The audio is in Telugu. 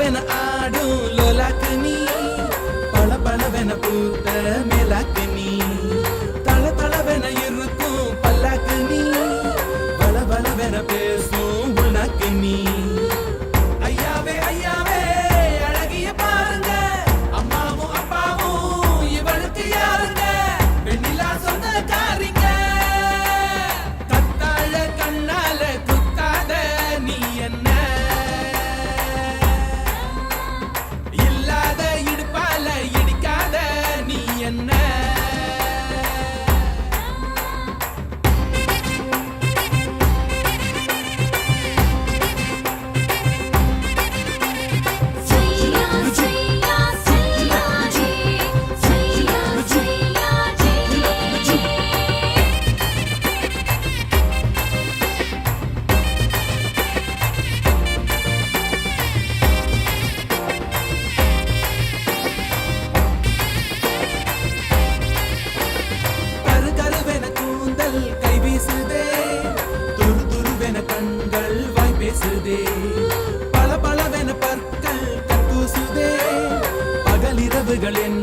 వెన ఆడు లోలాకని పళ పళ వెన పూత మెలాకని the time. பல பலவென பற்கள் கக்கூசுதே பகலிரவுகள் என்ன